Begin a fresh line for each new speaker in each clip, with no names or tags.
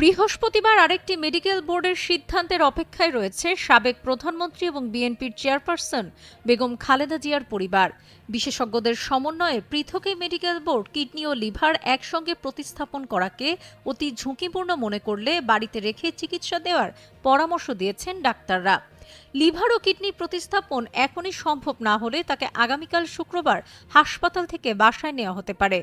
বৃহস্পতিবার আরেকটি মেডিকেল বোর্ডের সিদ্ধান্তের অপেক্ষায় রয়েছে সাবেক প্রধানমন্ত্রী এবং বিএনপির চেয়ারপারসন বেগম খালেদা জিয়ার পরিবার। বিশেষজ্ঞদের সমন্বয়ে পৃথক মেডিকেল বোর্ড কিডনি ও লিভার একসঙ্গে প্রতিস্থাপন করাকে অতি ঝুঁকিপূর্ণ মনে করলে বাড়িতে রেখে চিকিৎসা দেওয়ার পরামর্শ দিয়েছেন ডাক্তাররা। লিভার ও কিডনি প্রতিস্থাপন এখনই সম্ভব না হলে তাকে আগামীকাল শুক্রবার হাসপাতাল থেকে বাসায় নেওয়া হতে পারে।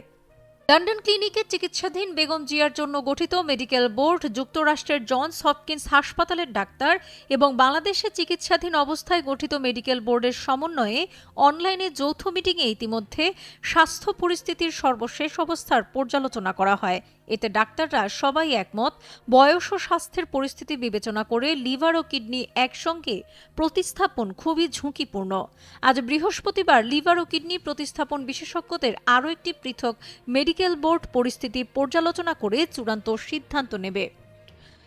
লন্ডন ক্লিনিকে চিকিৎসাধীন বেগম জিয়ার জন্য গঠিত মেডিকেল বোর্ড, যুক্তরাষ্ট্রের জনস হপকিন্স হাসপাতালের ডাক্তার এবং বাংলাদেশে চিকিৎসাধীন অবস্থায় গঠিত মেডিকেল বোর্ডের সমন্বয়ে অনলাইনে যৌথ মিটিংয়ে ইতিমধ্যে স্বাস্থ্য পরিস্থিতির সর্বশেষ অবস্থার পর্যালোচনা করা হয়। এতে ডাক্তাররা সবাই একমত, বয়স ও স্বাস্থ্যের পরিস্থিতি বিবেচনা করে লিভার ও কিডনি একসঙ্গে প্রতিস্থাপন খুবই ঝুঁকিপূর্ণ। আজ বৃহস্পতিবার লিভার ও কিডনি প্রতিস্থাপন বিশেষজ্ঞদের আরও একটি পৃথক মেডিকেল বোর্ড পরিস্থিতি পর্যালোচনা করে চূড়ান্ত সিদ্ধান্ত নেবে।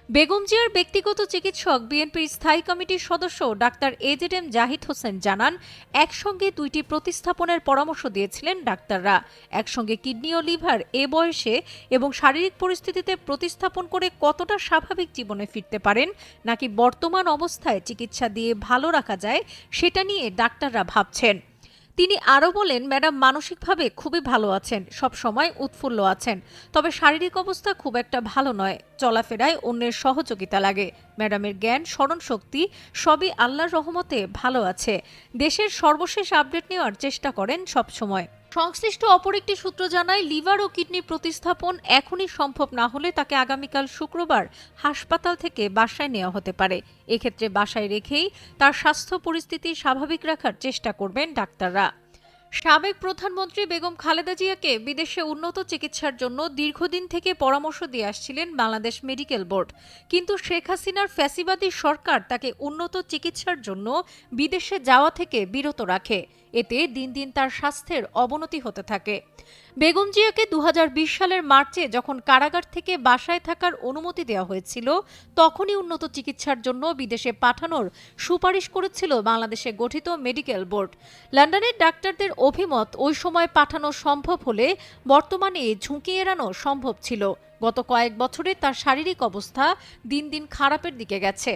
বেগম জিয়ার ব্যক্তিগত চিকিৎসক বিএনপির স্থায়ী কমিটির সদস্য doctor A Z M Zahid Hossain জানান, একসঙ্গে দুইটি প্রতিস্থাপনের পরামর্শ দিয়েছিলেন ডাক্তাররা। একসঙ্গে কিডনি ও লিভার এ বয়সে এবং শারীরিক পরিস্থিতিতে প্রতিস্থাপন করে কতটা স্বাভাবিক জীবনে ফিরতে পারেন, নাকি বর্তমান অবস্থায় চিকিৎসা দিয়ে ভালো রাখা যায়, সেটা নিয়ে ডাক্তাররা ভাবছেন। তিনি আরও বলেন, ম্যাডাম মানসিকভাবে খুবই ভালো আছেন, সব সময় উৎফুল্ল আছেন। তবে শারীরিক অবস্থা খুব একটা ভালো নয়, চলাফেরায় অন্যের সহযোগিতা লাগে। ম্যাডামের জ্ঞান, স্মরণ শক্তি সবই আল্লাহর রহমতে ভালো আছে। দেশের সর্বশেষ আপডেট নেওয়ার চেষ্টা করেন সব সময়। সংশ্লিষ্ট অপর একটি সূত্র জানায়, লিভার ও কিডনি প্রতিস্থাপন এখনই সম্ভব না হলে তাকে আগামীকাল শুক্রবার হাসপাতাল থেকে বাসায় নেওয়া হতে পারে। এক্ষেত্রে বাসায় রেখেই তার স্বাস্থ্য পরিস্থিতি স্বাভাবিক রাখার চেষ্টা করবেন ডাক্তাররা। সাবেক প্রধানমন্ত্রী বেগম খালেদা জিয়াকে বিদেশে উন্নত চিকিৎসার জন্য দীর্ঘদিন থেকে পরামর্শ দিয়ে আসছিলেন বাংলাদেশ মেডিকেল বোর্ড। কিন্তু শেখ হাসিনার ফ্যাসিবাদী সরকার তাকে উন্নত চিকিৎসার জন্য বিদেশে যাওয়া থেকে বিরত রাখে। এতে দিন দিন তার স্বাস্থ্যের অবনতি হতে থাকে। বেগম জিয়াকে দু হাজার বিশ সালের মার্চে যখন কারাগার থেকে বাসায় থাকার অনুমতি দেওয়া হয়েছিল, তখনই উন্নত চিকিৎসার জন্য বিদেশে পাঠানোর সুপারিশ করেছিল বাংলাদেশে গঠিত মেডিকেল বোর্ড। লন্ডনের ডাক্তারদের অভিমত ওই সময় পাঠানো সম্ভব হলে বর্তমানে ঝুঁকি এড়ানো সম্ভব ছিল। গত কয়েক বছরে তার শারীরিক অবস্থা দিন দিন খারাপের দিকে গেছে।